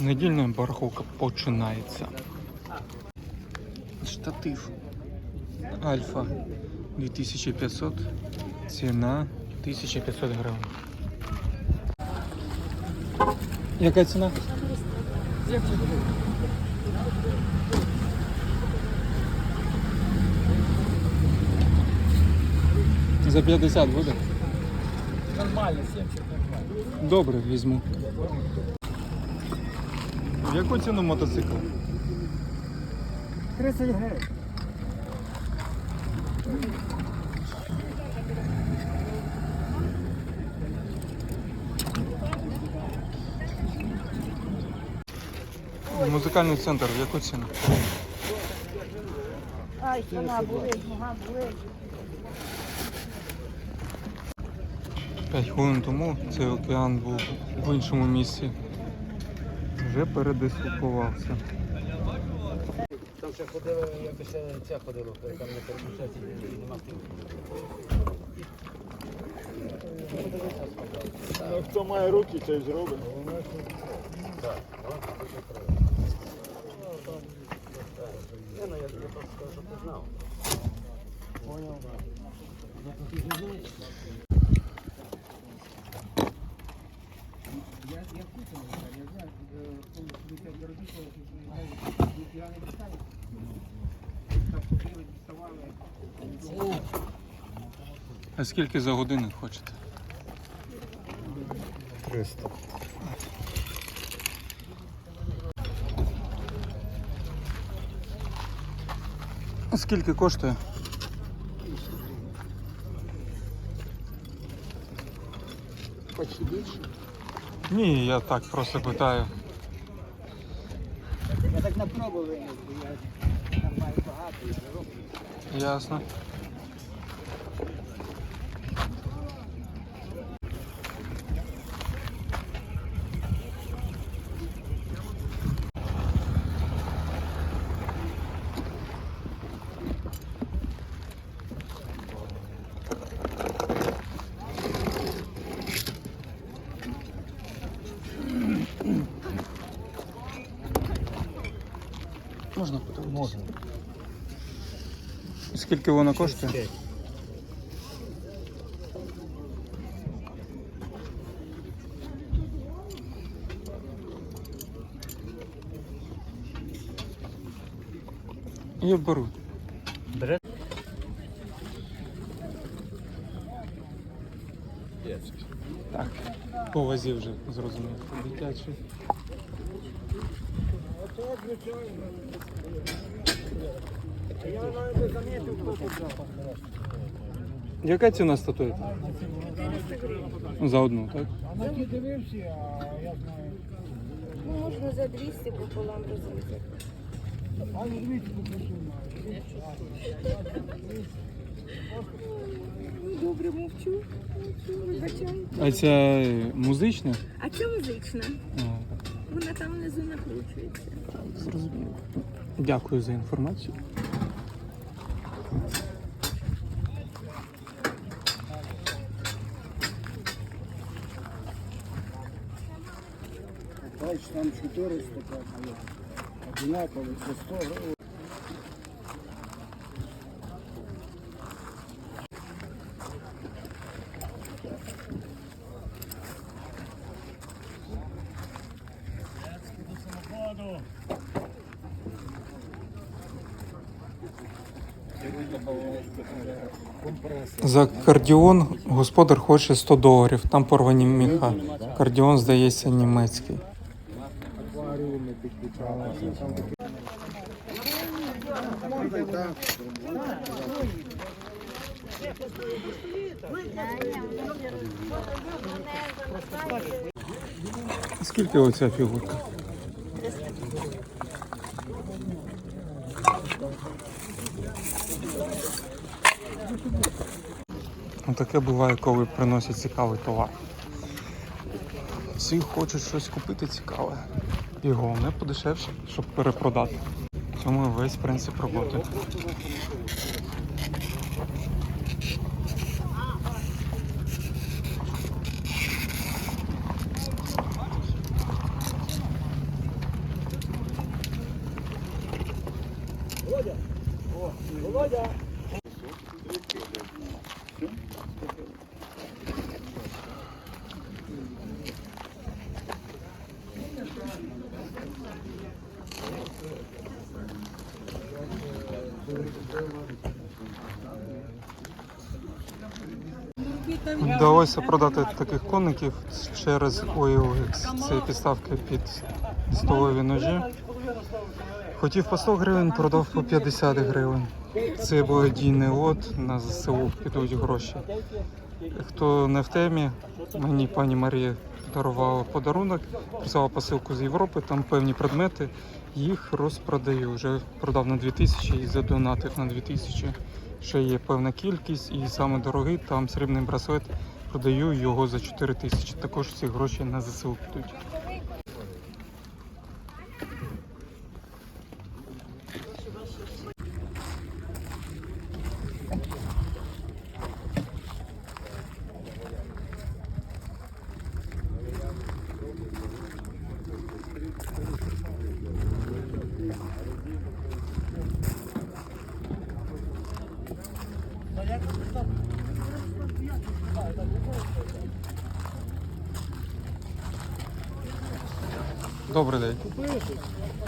Недільна барахолка починається. Штатив Альфа 2500, ціна 1500 гривень. Яка ціна? За 50 буде? Нормально, 70 нормально. Добре, візьму. В яку ціну мотоцикл? 30 гривень. Музикальний центр, в яку ціну? Ай, вона болить, нога болить. 5 хвилин тому цей океан був в іншому місці. Вже передислокувався. Там ще якось ще ця ходила, там на переключації нема Ну, хто має руки, той зробить. Не, ну я, знав. Понял, Я, я я знаю, я не достаю. Так купили, доставали. А скільки за годину хочете? 300. А скільки коштує? Почти більше. Ні, я так просто питаю. Я так на пробу виніс, бо я там маю багато, я не роблю. Ясно. Скільки воно коштує? Я беру. Бере? Так. По вазі вже зрозумів. Дитячий. Яка ціна статуї? За одну, так? А на дивився, а я знаю. Ну, можна за 200 пополам розрізати. А не дивіться, попрошу Ну, добре, мовчу. Мовчу, вибачаю. А ця музична? А це музична. Вона там внизу накручується. Зрозуміло. Дякую за інформацію. Бачиш, там 400 так, одинаково, це 100 гривень. За кардіон господар хоче 100 доларів. Там порвані міха. Кардіон, здається, німецький. Акваріуми підключали. Там такі. Можна і так. Скільки оця фігурка? Ну, таке буває, коли приносять цікавий товар. Всі хочуть щось купити цікаве. І головне подешевше, щоб перепродати. В цьому весь принцип роботи. Вдалося продати таких коників через OLX. Це підставки під столові ножі. Хотів по 100 гривень, продав по 50 гривень. Це благодійний лот, на ЗСУ підуть гроші. Хто не в темі, мені пані Марія дарувала подарунок, прислала посилку з Європи, там певні предмети, їх розпродаю. Вже продав на 2000 і задонатив на 2000. Ще є певна кількість, і саме дорогий там срібний браслет. Продаю його за 4 тисячі. Також ці гроші на ЗСУ підуть. Добрий день.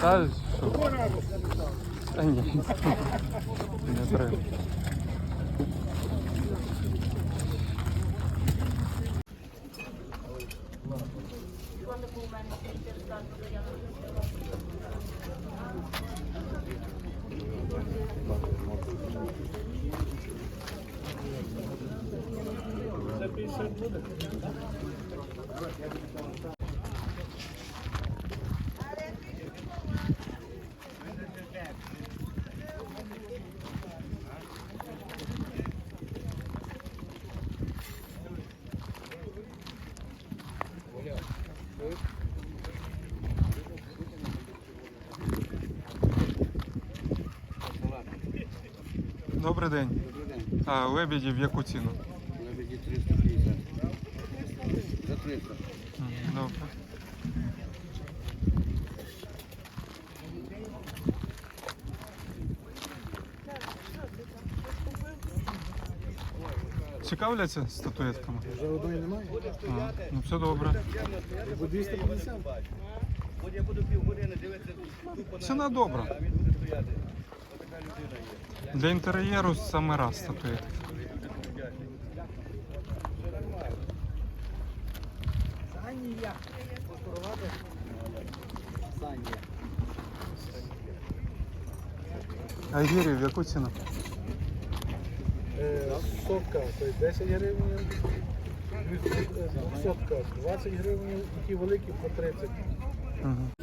Та що? Та ні. Не треба. Добрий день. А лебеді в яку ціну? Лебеді 350. За 300. М, Добре. Цікавляться статуетками? Вже одної немає? А, ну це добре. Бо 250. Ціна добра. Для інтер'єру саме раз статуетки. А гірі в яку ціну? Сотка, то є 10 гривень. Сотка 20 гривень, такі великі по 30. Угу.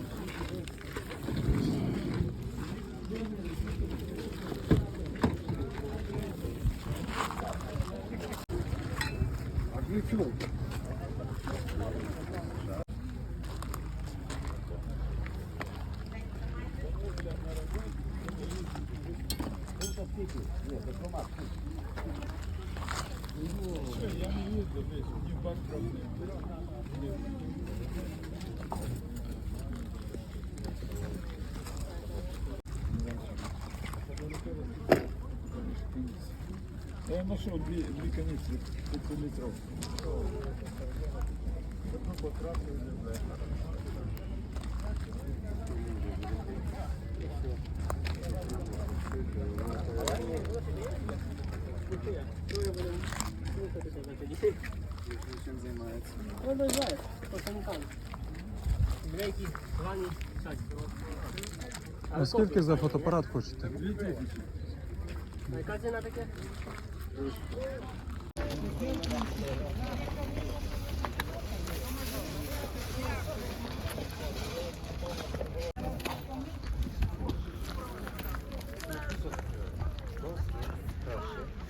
Я знайшов дві, дві каністри 500 літрів. Одну потратив, Чим займається? А скільки за фотоапарат хочете?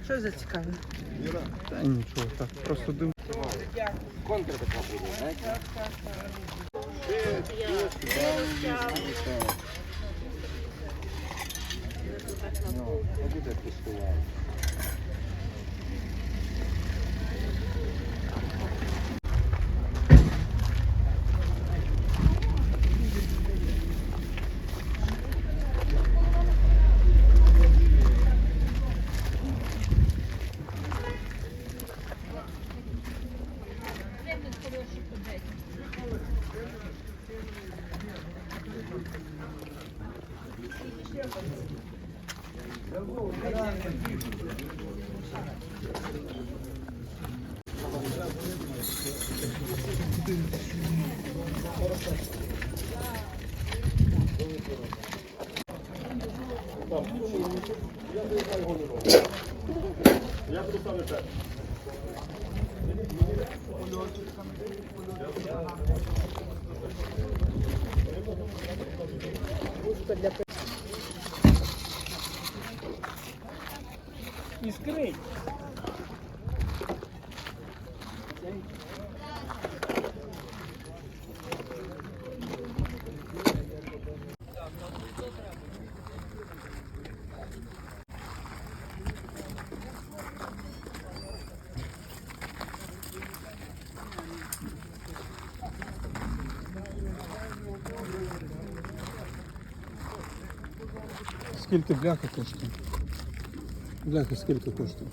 Що за цікаве? Та нічого, так, просто дим. Контра така буде, знаєте? Ну, а буде Thank you. Скільки бляха коштує? Бляха скільки коштує?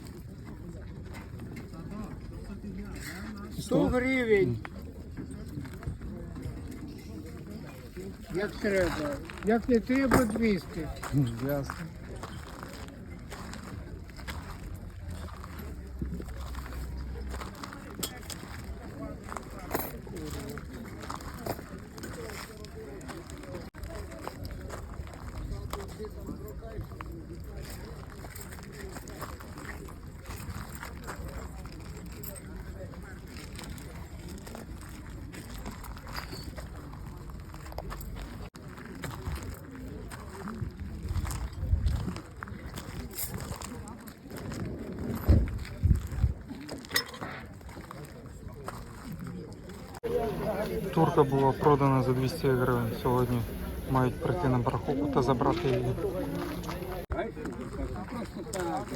100 гривень. Як треба. Як не треба 200. Ясно. Турка була продана за 200 гривень. Сьогодні мають прийти на парковку та забрати її. Просто так.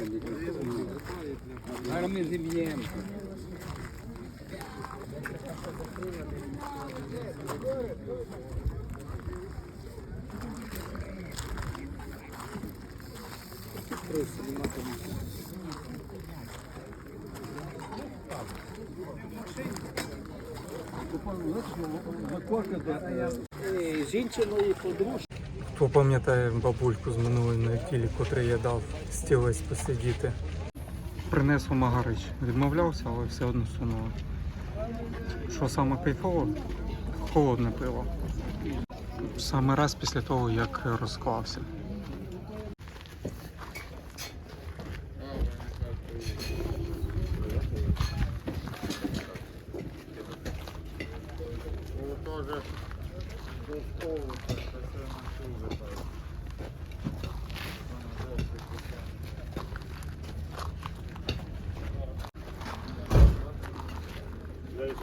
Хто пам'ятає бабульку з минулої неділі, котрий я дав стілець посидіти. Принесла магарич. Відмовлявся, але все одно сунуло. Що саме кайфово? Холодне пиво. Саме раз після того, як розклався.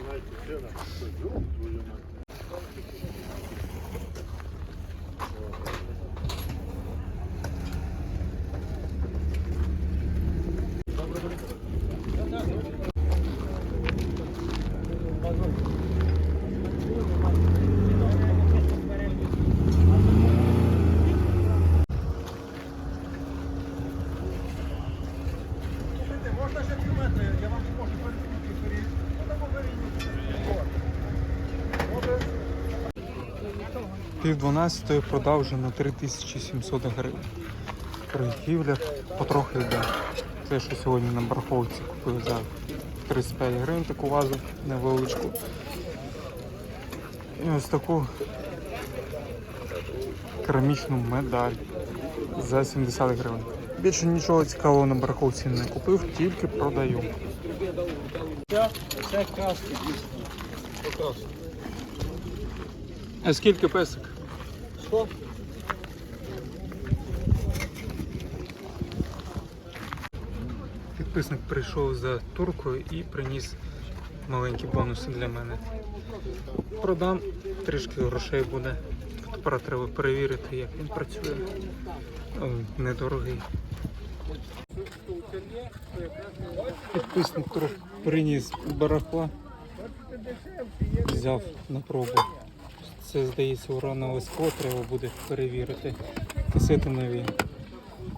Знаете, все на твою мать. Пів дванадцятої продав вже на 3700 гривень. Торгівля потрохи йде. Те, що сьогодні на барахолці купив за 35 гривень таку вазу невеличку. І ось таку керамічну медаль за 70 гривень. Більше нічого цікавого на барахолці не купив, тільки продаю. Це краски. А скільки песик? Що? Підписник прийшов за туркою і приніс маленькі бонуси для мене. Продам, трішки грошей буде. Тепер треба перевірити, як він працює. Недорогий. Підписник трохи приніс барахла, взяв на пробу. Це, здається, уранове скло треба буде перевірити. Нові.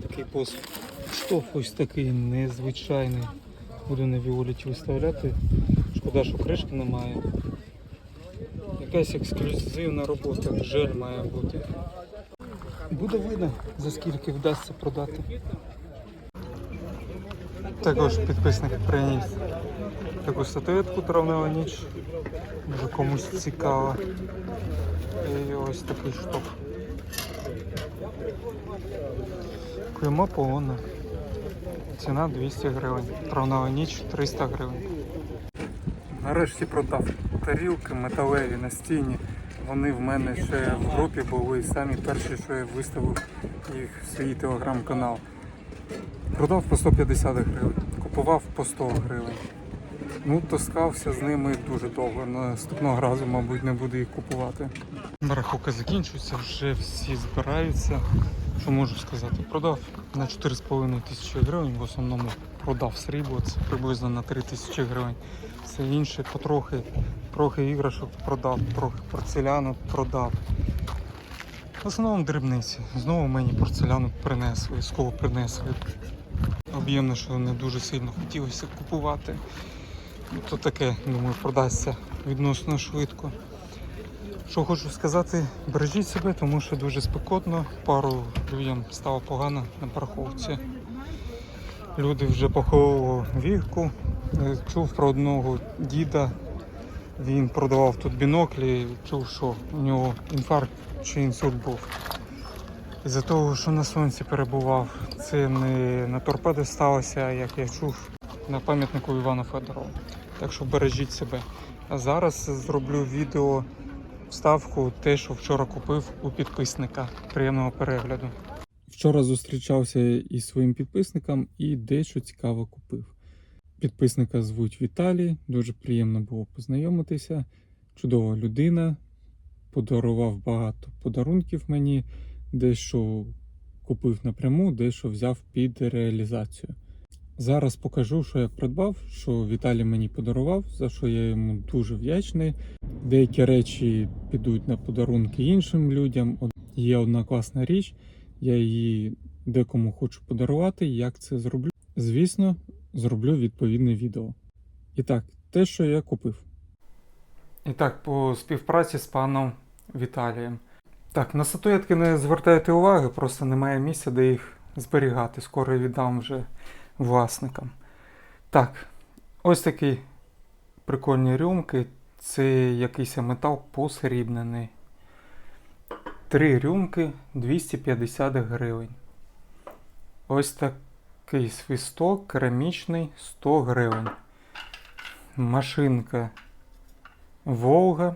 Такий посуд. Штоф ось такий незвичайний. Буду на Віоліті виставляти. Шкода, що кришки немає. Якась ексклюзивна робота, жель має бути. Буде видно, за скільки вдасться продати. Також підписник приніс таку статуетку травнева ніч. Може комусь цікаво. І ось такий штоф. Клеймо полонне. Ціна 200 гривень. Травнева ніч 300 гривень. Нарешті продав тарілки металеві на стіні. Вони в мене ще в групі були самі перші, що я виставив їх в свій телеграм-канал. Продав по 150 гривень, купував по 100 гривень. Ну, таскався з ними дуже довго. Наступного разу, мабуть, не буду їх купувати. Нараховка закінчується, вже всі збираються. Що можу сказати? Продав на 4,5 тисячі гривень. В основному продав срібло, це приблизно на 3 тисячі гривень. Все інше потрохи, трохи іграшок продав, трохи порцеляну продав. В основному дрібниці. Знову мені порцеляну принесли, скову принесли. Об'ємно, що не дуже сильно хотілося купувати. То таке, думаю, продасться відносно швидко. Що хочу сказати, бережіть себе, тому що дуже спекотно. Пару людям стало погано на парковці. Люди вже похового віку. Е, Чув про одного діда. Він продавав тут біноклі, чув, що у нього інфаркт чи інсульт був. Із-за того, що на сонці перебував, це не на торпеди сталося, як я чув, на пам'ятнику Івана Федорова. Так що бережіть себе. А зараз зроблю відео вставку, те, що вчора купив у підписника. Приємного перегляду. Вчора зустрічався із своїм підписником і дещо цікаво купив. Підписника звуть Віталій, дуже приємно було познайомитися. Чудова людина, подарував багато подарунків мені, дещо купив напряму, дещо взяв під реалізацію. Зараз покажу, що я придбав, що Віталій мені подарував, за що я йому дуже вдячний. Деякі речі підуть на подарунки іншим людям. Є одна класна річ, я її декому хочу подарувати. Як це зроблю? Звісно, зроблю відповідне відео. І так, те, що я купив. І так, по співпраці з паном Віталієм. Так, на статуетки не звертайте уваги, просто немає місця, де їх зберігати. Скоро віддам вже власникам. Так, ось такі прикольні рюмки. Це якийсь метал посрібнений. Три рюмки 250 гривень. Ось такий свисток керамічний 100 гривень. Машинка Волга.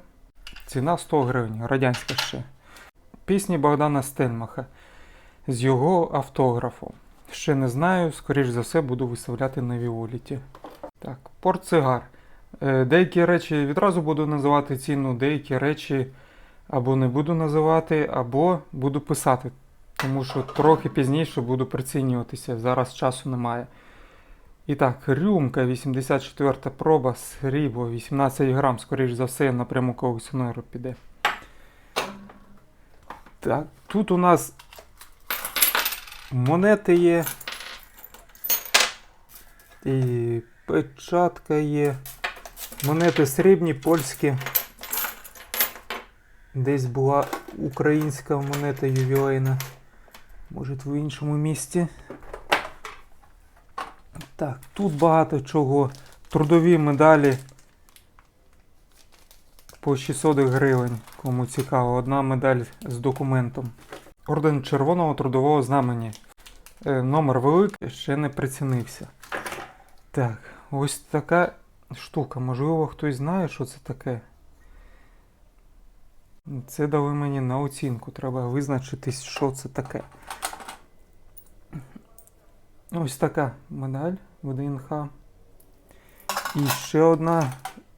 Ціна 100 гривень, радянська ще. Пісні Богдана Стельмаха з його автографом. Ще не знаю, скоріш за все буду виставляти на Віоліті. Так, портсигар. Е, Деякі речі відразу буду називати ціну, деякі речі або не буду називати, або буду писати. Тому що трохи пізніше буду прицінюватися, зараз часу немає. І так, рюмка 84 проба, срібло 18 грам, скоріш за все, напряму колекціонеру піде. Так, тут у нас монети є. І печатка є. Монети срібні, польські. Десь була українська монета ювілейна. Може в іншому місті. Так, тут багато чого. Трудові медалі по 600 гривень. Кому цікаво, одна медаль з документом. Орден Червоного трудового знамені. Е, Номер великий, ще не прицінився. Так, ось така штука. Можливо, хтось знає, що це таке. Це дали мені на оцінку. Треба визначитись, що це таке. Ось така медаль ВДНХ. І ще одна.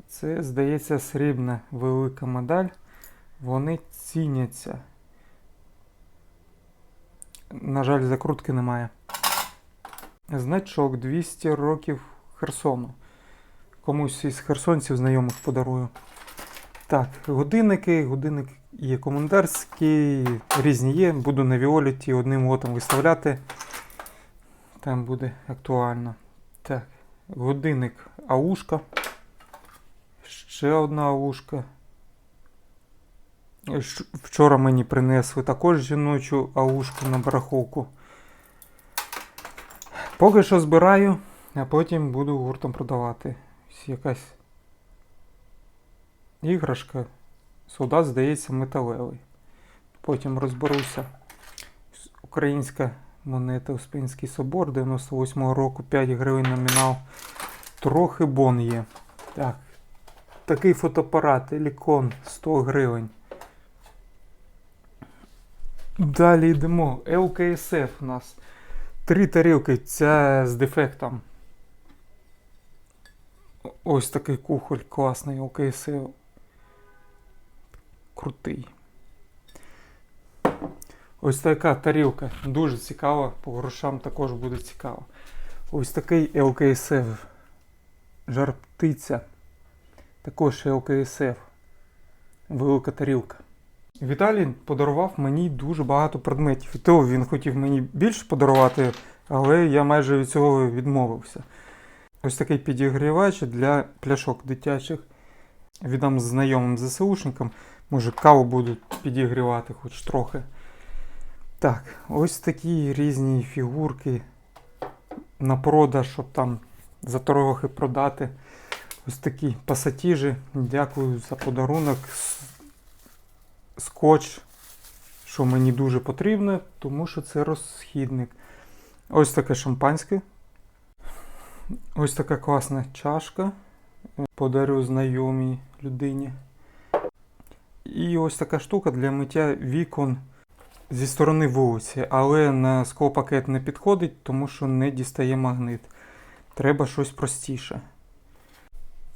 Це, здається, срібна велика медаль. Вони ціняться. На жаль, закрутки немає. Значок 200 років Херсону. Комусь із херсонців знайомих подарую. Так, годинники, годинник є комендантський, різні є. Буду на Віоліті одним лотом виставляти. Там буде актуально. Так, годинник аушка. Ще одна аушка. Щ- Вчора мені принесли також жіночу аушку на барахолку. Поки що збираю, а потім буду гуртом продавати. Ось Якась іграшка. Солдат, здається, металевий. Потім розберуся. Українська монета Успенський собор 98-го року 5 гривень номінал. Трохи бон є. Так. Такий фотоапарат Елікон 100 гривень. Далі йдемо. ЛКСФ у нас. Три тарілки. Ця з дефектом. Ось такий кухоль класний ЛКСФ. Крутий. Ось така тарілка. Дуже цікава. По грошам також буде цікаво. Ось такий ЛКСФ. Жар птиця. Також ЛКСФ. Велика тарілка. Віталій подарував мені дуже багато предметів. І то він хотів мені більше подарувати, але я майже від цього відмовився. Ось такий підігрівач для пляшок дитячих. Віддам знайомим ЗСУшникам. Може, каву будуть підігрівати хоч трохи. Так, ось такі різні фігурки на продаж, щоб там за трохи продати. Ось такі пасатіжі. Дякую за подарунок. Скотч, що мені дуже потрібно, тому що це розхідник. Ось таке шампанське. Ось така класна чашка. Подарю знайомій людині. І ось така штука для миття вікон зі сторони вулиці, але на склопакет не підходить, тому що не дістає магнит. Треба щось простіше.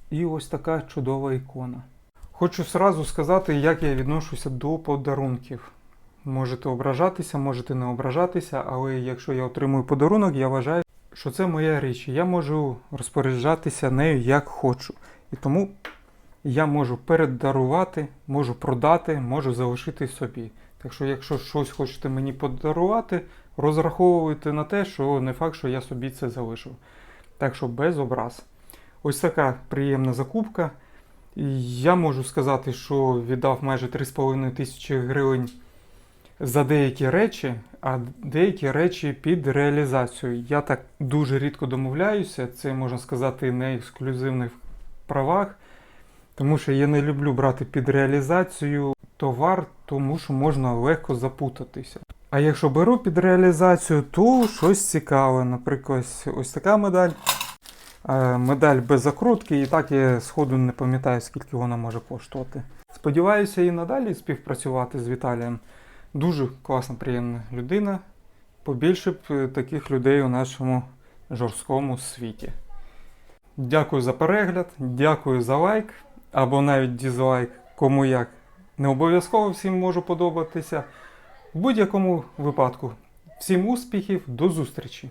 І ось така чудова ікона. Хочу сразу сказати, як я відношуся до подарунків. Можете ображатися, можете не ображатися, але якщо я отримую подарунок, я вважаю, що це моя річ. Я можу розпоряджатися нею як хочу. І тому я можу передарувати, можу продати, можу залишити собі. Так що, якщо щось хочете мені подарувати, розраховуйте на те, що не факт, що я собі це залишив. Так що без образ. Ось така приємна закупка. Я можу сказати, що віддав майже 3,5 тисячі гривень за деякі речі, а деякі речі під реалізацію. Я так дуже рідко домовляюся, це можна сказати на ексклюзивних правах, тому що я не люблю брати під реалізацію товар, тому що можна легко запутатися. А якщо беру під реалізацію, то щось цікаве. Наприклад, ось така медаль. Е, Медаль без закрутки, і так я сходу не пам'ятаю, скільки вона може коштувати. Сподіваюся і надалі співпрацювати з Віталієм. Дуже класна, приємна людина. Побільше б е, таких людей у нашому жорсткому світі. Дякую за перегляд, дякую за лайк або навіть дізлайк, кому як. Не обов'язково всім можу подобатися. В будь-якому випадку. Всім успіхів, до зустрічі!